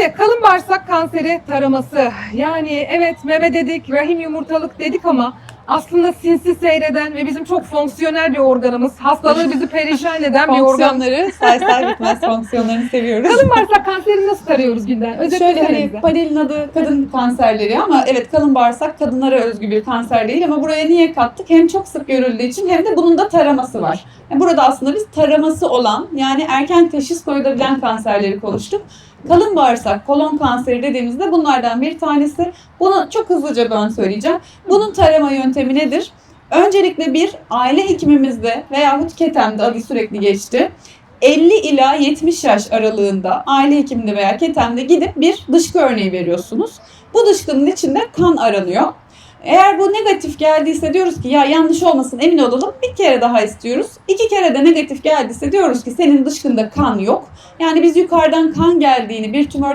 Şimdi kalın bağırsak kanseri taraması. Yani evet meme dedik, rahim yumurtalık dedik ama aslında sinsi seyreden ve bizim çok fonksiyonel bir organımız. Hastalığı bizi perişan eden bir organ. Fonksiyonları, say say bitmez fonksiyonlarını seviyoruz. Kalın bağırsak kanserini nasıl tarıyoruz Gülden? Özetlesene Şöyle hani panelin adı kadın kanserleri ama evet kalın bağırsak kadınlara özgü bir kanser değil ama buraya niye kattık? Hem çok sık görüldüğü için hem de bunun da taraması var. Yani burada aslında biz taraması olan yani erken teşhis koyulabilen kanserleri konuştuk. Kalın bağırsak, kolon kanseri dediğimizde bunlardan bir tanesi. Bunu çok hızlıca ben söyleyeceğim. Bunun tarama yöntemi nedir? Öncelikle bir aile hekimimizde veyahut ketemde adı sürekli geçti. 50 ila 70 yaş aralığında aile hekiminde veya ketemde gidip bir dışkı örneği veriyorsunuz. Bu dışkının içinde kan aranıyor. Eğer bu negatif geldiyse diyoruz ki ya yanlış olmasın emin olalım bir kere daha istiyoruz. İki kere de negatif geldiyse diyoruz ki senin dışkında kan yok. Yani biz yukarıdan kan geldiğini bir tümörden